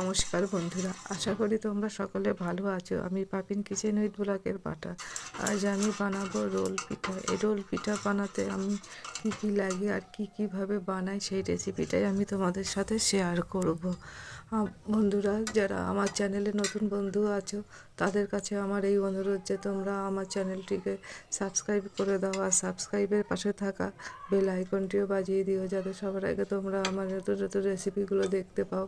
নমস্কার বন্ধুরা, আশা করি তোমরা সকলে ভালো আছো। আমি পাপিন কিচেন উইথ ব্লকের বাটা। আজ আমি বানাবো রোল পিঠা। এই রোল পিঠা বানাতে আমি কি কি লাগে আর কি কীভাবে বানাই সেই রেসিপিটাই আমি তোমাদের সাথে শেয়ার করব। বন্ধুরা, যারা আমার চ্যানেলে নতুন বন্ধু আছো তাদের কাছে আমার এই অনুরোধ যে তোমরা আমার চ্যানেলটিকে সাবস্ক্রাইব করে দাও আর সাবস্ক্রাইবের পাশে থাকা বেল আইকনটিও বাজিয়ে দিও যাতে সবার আগে তোমরা আমার নতুন নতুন রেসিপিগুলো দেখতে পাও।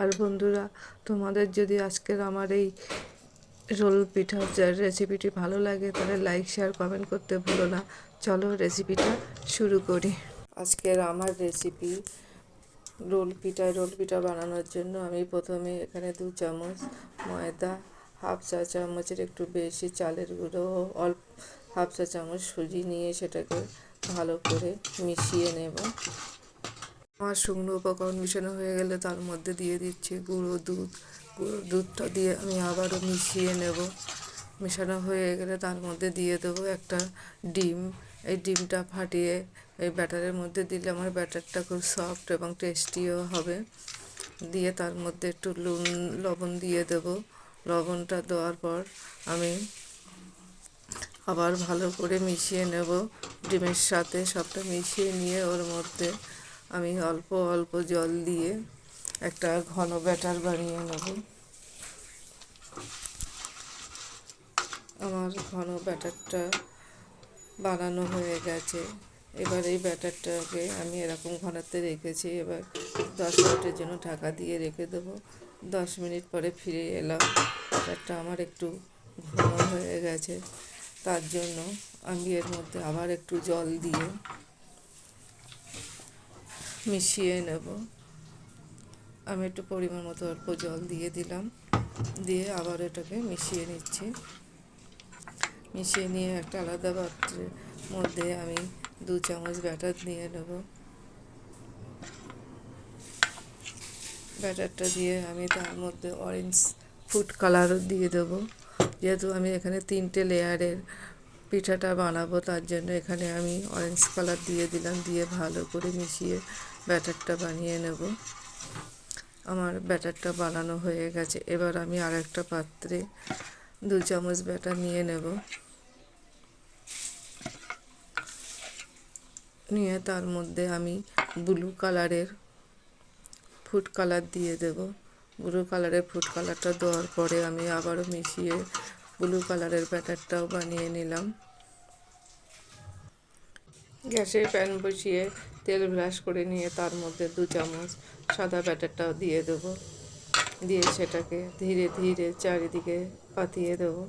আর বন্ধুরা, তোমাদের যদি আজকের আমার এই রোল পিঠার যে রেসিপিটি ভালো লাগে, তাহলে লাইক, শেয়ার, কমেন্ট করতে ভুলো না। চলো রেসিপিটা শুরু করি। আজকের আমার রেসিপি রোল পিঠা রোল পিঠা বানানোর জন্য আমি প্রথমে এখানে দু চামচ ময়দা হাফ চা চামচের একটু বেশি চালের গুঁড়ো, অল্প হাফ চা চামচ সুজি নিয়ে সেটাকে ভালো করে মিশিয়ে নেব। আমার শুকনো উপকরণ মিশানো হয়ে গেলে তার মধ্যে দিয়ে দিচ্ছি গুঁড়ো দুধ। গুঁড়ো দুধটা দিয়ে আমি আবারও মিশিয়ে নেব। মেশানো হয়ে গেলে তার মধ্যে দিয়ে দেবো একটা ডিম। এই ডিমটা ফাটিয়ে এই ব্যাটারের মধ্যে দিলে আমার ব্যাটারটা খুব সফট এবং টেস্টিও হবে। দিয়ে তার মধ্যে একটু নুন, লবণ দিয়ে দেবো। লবণটা দেওয়ার পর আমি আবার ভালো করে মিশিয়ে নেব। ডিমের সাথে সবটা মিশিয়ে নিয়ে ওর মধ্যে আমি অল্প অল্প জল দিয়ে একটা ঘন ব্যাটার বানিয়ে নেব। আমার ঘন ব্যাটারটা বানানো হয়ে গেছে। এবার এই ব্যাটারটাকে আমি এরকম ঘনত্বে রেখেছি। এবার দশ মিনিটের জন্য ঢাকা দিয়ে রেখে দেবো। দশ মিনিট পরে ফিরে এলাম। ব্যাটারটা আমার একটু ঘন হয়ে গেছে। তার জন্য আমি এর মধ্যে আবার একটু জল দিয়ে মিশিয়ে নেব। আমি একটু পরিমাণ মতো অল্প জল দিয়ে দিলাম। দিয়ে আবার এটাকে মিশিয়ে নিচ্ছি। মিশিয়ে নিয়ে একটা আলাদা পাত্রের মধ্যে আমি দু চামচ ব্যাটার নিয়ে নেব। ব্যাটারটা দিয়ে আমি তার মধ্যে অরেঞ্জ ফুড কালার দিয়ে দেবো। যেহেতু আমি এখানে তিনটে লেয়ারের পিঠাটা বানাবো, তার জন্য এখানে আমি অরেঞ্জ কালার দিয়ে দিলাম, দিয়ে ভালো করে মিশিয়ে ব্যাটারটা বানিয়ে নেব। আমার ব্যাটারটা বানানো হয়ে গেছে। এবার আমি আর একটা পাত্রে দু চামচ ব্যাটার নিয়ে নেব। নিয়ে তার মধ্যে আমি ব্লু কালারের ফুড কালার দিয়ে দেব। ব্লু কালারের ফুড কালারটা দেওয়ার পরে আমি আবারও মিশিয়ে ব্লু কালারের ব্যাটারটাও বানিয়ে নিলাম। গ্যাসে প্যান বসিয়ে তেল ব্রাশ করে নিয়ে তার মধ্যে দু চামচ সাদা ব্যাটারটাও দিয়ে দেবো। দিয়ে সেটাকে ধীরে ধীরে চারিদিকে পাতিয়ে দেবো।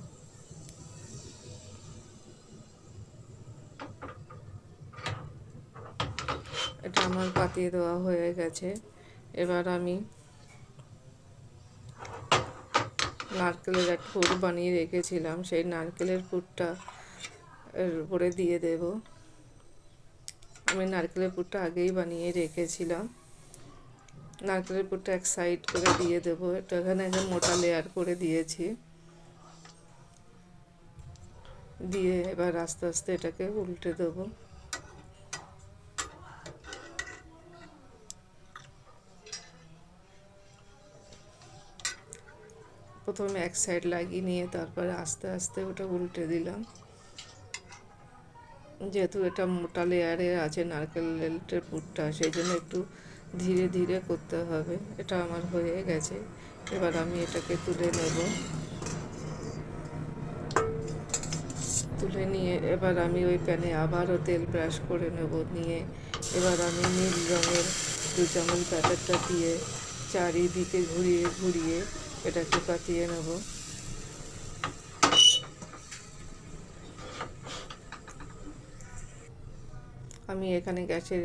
এটা আমার পাতিয়ে দেওয়া হয়ে গেছে। এবার আমি নারকেলের এক পুর বানিয়ে রেখেছিলাম, সেই নারকেলের পুরটা এর উপরে দিয়ে দেব। আমি নারকেলের পুরটা আগেই বানিয়ে রেখেছিলাম। নারকেলের পুরটা এক সাইড করে দিয়ে দেবো। এটা এখানে একটা মোটা লেয়ার করে দিয়েছি। দিয়ে এবার আস্তে আস্তে এটাকে উল্টে দেবো। প্রথমে এক সাইড লাগিয়ে নিয়ে তারপরে আস্তে আস্তে ওটা উল্টে দিলাম। যেহেতু এটা মোটা লেয়ারে আছে নারকেলের পুরটা, সেই জন্য একটু ধীরে ধীরে করতে হবে। এটা আমার হয়ে গেছে। এবার আমি এটাকে তুলে নেব। তুলে নিয়ে এবার আমি ওই প্যানে আবারও তেল ব্রাশ করে নেব নিয়ে। এবার আমি নীল রঙের দু চামচ ব্যাটারটা দিয়ে চারিদিকে ঘুরিয়ে ঘুরিয়ে এটাকে পাতিয়ে নেব। আমি এখানে গ্যাসের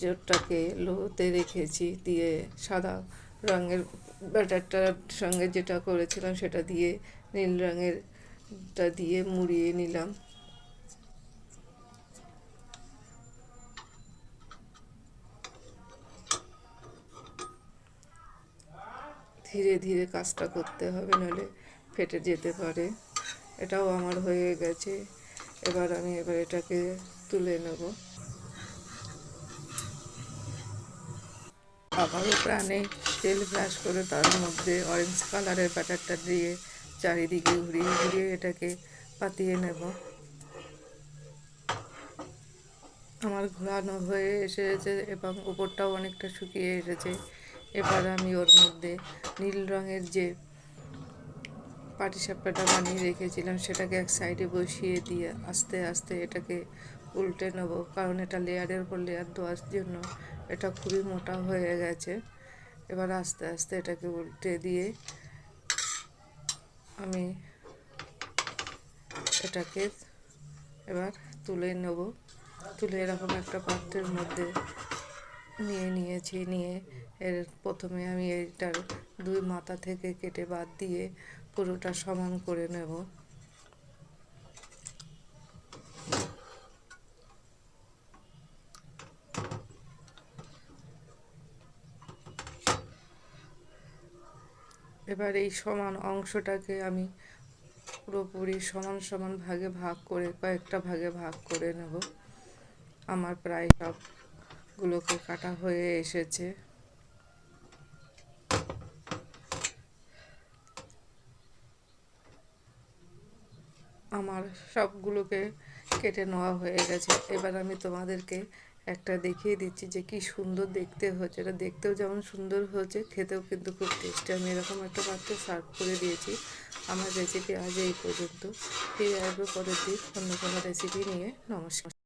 জোরটাকে লোতে রেখেছি দিয়ে সাদা রঙের ব্যাটারটার সঙ্গে যেটা করেছিলাম সেটা দিয়ে নীল রঙেরটা দিয়ে মুড়িয়ে নিলাম। ধীরে ধীরে কাজটা করতে হবে নাহলে ফেটে যেতে পারে। এটাও আমার হয়ে গেছে। এবার আমি এবার এটাকে তুলে নেব। আবারও প্রাণে তেল ব্রাশ করে তার মধ্যে অরেঞ্জ কালারের ব্যাটারটা দিয়ে চারিদিকে ঘুরিয়ে ঘুরিয়ে এটাকে পাতিয়ে নেব। আমার ঘোরানো হয়ে এসেছে এবং উপরটাও অনেকটা শুকিয়ে এসেছে। এবার আমি ওর মধ্যে নীল রঙের যে পাটিসাপটাটা বানিয়ে রেখেছিলাম, সেটাকে এক সাইডে বসিয়ে দিয়ে আস্তে আস্তে এটাকে উল্টে নেব। কারণ এটা লেয়ারের উপর লেয়ার দেওয়ার জন্য এটা খুবই মোটা হয়ে গেছে। এবার আস্তে আস্তে এটাকে উল্টে দিয়ে আমি এটাকে এবার তুলে নেব। তুলে এরকম একটা পাত্রের মধ্যে নিয়ে নিয়েছি, নিয়ে এর প্রথমে আমি এইটার দুই মাথা থেকে কেটে বাদ দিয়ে পুরোটা সমান করে নেব। এবার এই সমান অংশটাকে আমি পুরোপুরি সমান সমান ভাগে ভাগ করে কয়েকটা ভাগে ভাগ করে নেব। আমার প্রায় সবগুলোকে কাটা হয়ে এসেছে। আমার সবগুলোকে কেটে নেওয়া হয়ে গেছে। এবার আমি তোমাদেরকে একটা দেখিয়ে দিচ্ছি যে কি সুন্দর দেখতে হয়েছে এটা দেখতেও যেমন সুন্দর হয়েছে খেতেও কিন্তু খুব টেস্টি আমি এরকম একটা পাত্রে সার্ভ করে দিয়েছি। আমার রেসিপি আজ এই পর্যন্ত। ফিরে আসব পরের দিন অন্য কোনো রেসিপি নিয়ে। নমস্কার।